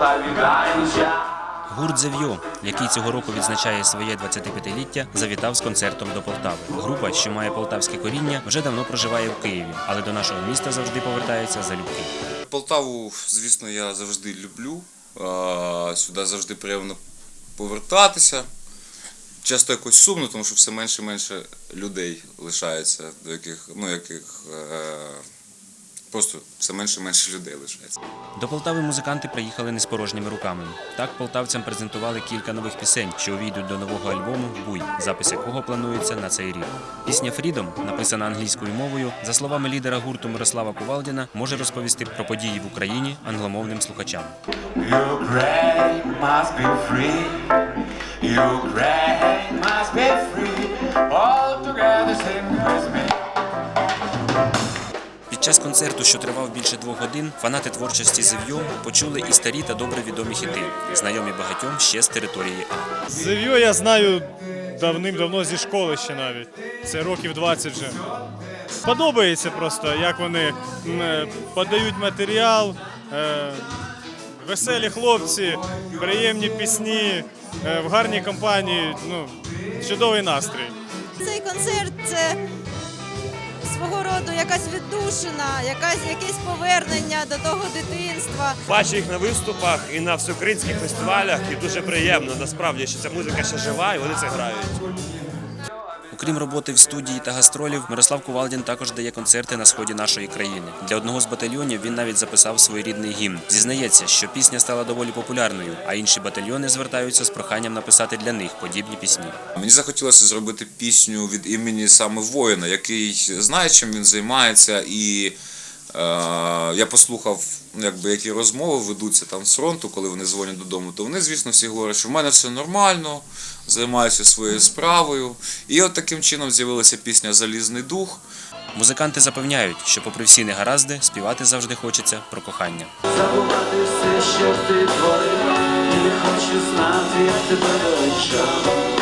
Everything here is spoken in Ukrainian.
Гаюча. Гурт Зев'йо, який цього року відзначає своє 25-ліття, завітав з концертом до Полтави. Група, що має полтавське коріння, вже давно проживає в Києві, але до нашого міста завжди повертається залюбки. Полтаву, звісно, я завжди люблю. Сюди завжди приємно повертатися. Часто якось сумно, тому що все менше і менше людей лишається, до яких, ну, яких е, просто все менше і менше людей лишається. До Полтави музиканти приїхали не з порожніми руками. Так полтавцям презентували кілька нових пісень, що увійдуть до нового альбому Буй, запис якого планується на цей рік. Пісня Фрідом, написана англійською мовою, за словами лідера гурту Мирослава Кувалдіна, може розповісти про події в Україні англомовним слухачам. Ukraine must be free. Ukraine Під час концерту, що тривав більше двох годин, фанати творчості Зев'йо почули і старі та добре відомі хіти, знайомі багатьом ще з території А. Зев'ю я знаю давним-давно зі школи ще навіть. Це років 20 вже. Подобається просто, як вони е, подають матеріал, е, веселі хлопці, приємні пісні, е, в гарній компанії. Ну, чудовий настрій. Цей концерт це свого роду якась віддушина, якась якесь повернення до того дитинства. Бачу їх на виступах і на всеукраїнських фестивалях, і дуже приємно насправді, що ця музика ще жива, і вони це грають. Окрім роботи в студії та гастролів, Мирослав Кувалдін також дає концерти на сході нашої країни. Для одного з батальйонів він навіть записав своєрідний гімн. Зізнається, що пісня стала доволі популярною, а інші батальйони звертаються з проханням написати для них подібні пісні. Мені захотілося зробити пісню від імені саме воїна, який знає, чим він займається, і е, я послухав, ну, якби, які розмови ведуться там з фронту, коли вони дзвонять додому, то вони, звісно, всі говорять, що в мене все нормально, займаюся своєю справою. І от таким чином з'явилася пісня Залізний дух. Музиканти запевняють, що, попри всі негаразди, співати завжди хочеться про кохання. Забувати все, що ти творив. І не хочу знати, як тебе величав.